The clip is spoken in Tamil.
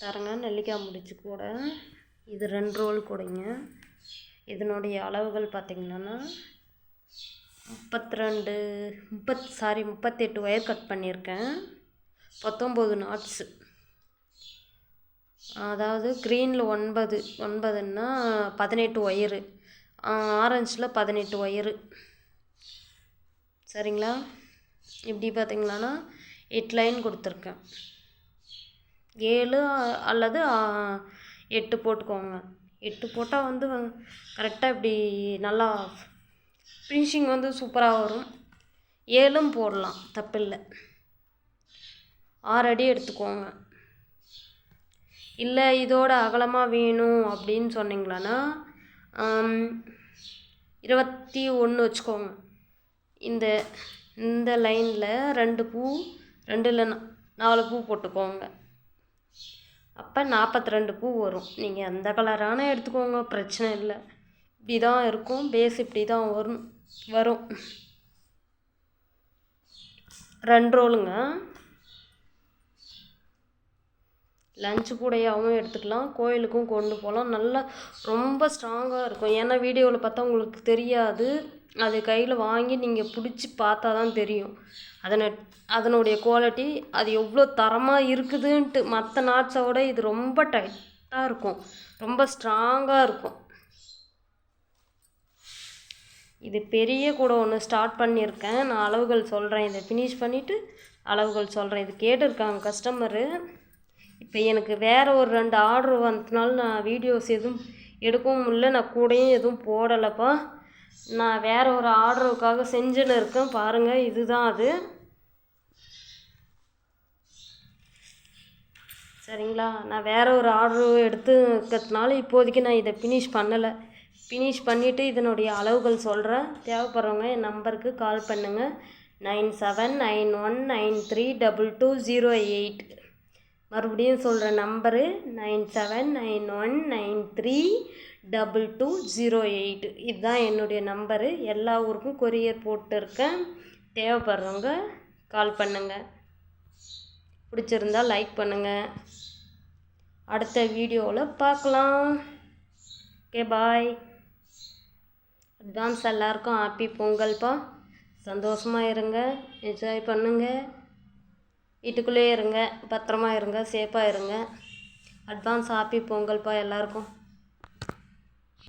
தரங்க நெல்லிக்காய் முடிச்சு கூட. இது ரெண்டு ரோல் கொடுங்க. இதனுடைய அளவுகள் பார்த்திங்கன்னா முப்பத்தி ரெண்டு முப்பத் சாரி முப்பத்தெட்டு ஒயர் கட் பண்ணியிருக்கேன். பத்தொம்போது நாட்ஸு அதாவது க்ரீனில் ஒன்பது ஒன்பதுன்னா பதினெட்டு ஒயரு ஆரஞ்சில் பதினெட்டு ஒயரு சரிங்களா? இப்படி பார்த்திங்களான்னா எட்டு லைன் கொடுத்துருக்கேன். ஏழு அல்லது எட்டு போட்டுக்கோங்க. எட்டு போட்டால் வந்து கரெக்டாக இப்படி நல்லா ஃபினிஷிங் வந்து சூப்பராக வரும். ஏழும் போடலாம் தப்பில்லை. ஆறு அடி எடுத்துக்கோங்க. இல்லை இதோட அகலமாக வேணும் அப்படின்னு சொன்னீங்களான்னா இருபத்தி ஒன்று வச்சுக்கோங்க. இந்த இந்த லைனில் ரெண்டு பூ ரெண்டு இல்லைன்னா நாலு பூ போட்டுக்கோங்க. அப்போ நாற்பத்தி ரெண்டு பூ வரும். நீங்கள் எந்த கலரான எடுத்துக்கோங்க பிரச்சனை இல்லை. இப்படி தான் இருக்கும் பேஸ் இப்படி தான் வரும் வரும். ரெண்டு ரோலுங்க. லஞ்சு கூடையாகவும் எடுத்துக்கலாம் கோயிலுக்கும் கொண்டு போகலாம். நல்லா ரொம்ப ஸ்ட்ராங்காக இருக்கும். ஏன்னா வீடியோவில் பார்த்தா உங்களுக்கு தெரியாது. அது கையில் வாங்கி நீங்கள் பிடிச்சி பார்த்தா தான் தெரியும். அதனை அதனுடைய குவாலிட்டி அது எவ்வளோ தரமாக இருக்குதுன்ட்டு மற்ற நாட்ஸை விட இது ரொம்ப டைட்டாக இருக்கும். ரொம்ப ஸ்ட்ராங்காக இருக்கும். இது பெரிய கூட ஒன்று ஸ்டார்ட் பண்ணியிருக்கேன். நான் அளவுகள் சொல்கிறேன் இதை ஃபினிஷ் பண்ணிவிட்டு அளவுகள் சொல்கிறேன் இது கேட்டிருக்காங்க கஸ்டமரு இப்போ எனக்கு வேறு ஒரு ரெண்டு ஆர்டர் வந்ததுனால நான் வீடியோஸ் எதுவும் எடுக்கவும் இல்லை நான் கூடயும் எதுவும் போடலைப்பா. நான் வேறு ஒரு ஆர்டருக்காக செஞ்சுன்னு இருக்கேன். பாருங்கள் இதுதான் அது. சரிங்களா? நான் வேறு ஒரு ஆர்டர் எடுத்து இருக்கிறதுனால இப்போதைக்கு நான் இதை ஃபினிஷ் பண்ணலை. ஃபினிஷ் பண்ணிவிட்டு இதனுடைய அளவுகள் சொல்கிறேன் தேவைப்படுறவங்க என் நம்பருக்கு கால் பண்ணுங்கள் nine seven nine one nine three double two zero eight. மறுபடியும் சொல்கிற number nine seven nine one nine three double two zero eight. இதுதான் என்னுடைய நம்பரு. எல்லா ஊருக்கும் கொரியர் போட்டிருக்கேன். தேவைப்படுறவங்க கால் பண்ணுங்கள் பிடிச்சிருந்தா லைக் பண்ணுங்கள் அடுத்த வீடியோவில் பார்க்கலாம் ஓகே பாய். அட்வான்ஸ் எல்லாருக்கும் ஹாப்பி பொங்கல்ப்பா சந்தோஷமாக இருங்க. என்ஜாய் பண்ணுங்கள் வீட்டுக்குள்ளேயே இருங்க பத்திரமா இருங்க சேஃபாக இருங்க. அட்வான்ஸ் ஹாப்பி பொங்கல்ப்பா எல்லாருக்கும்.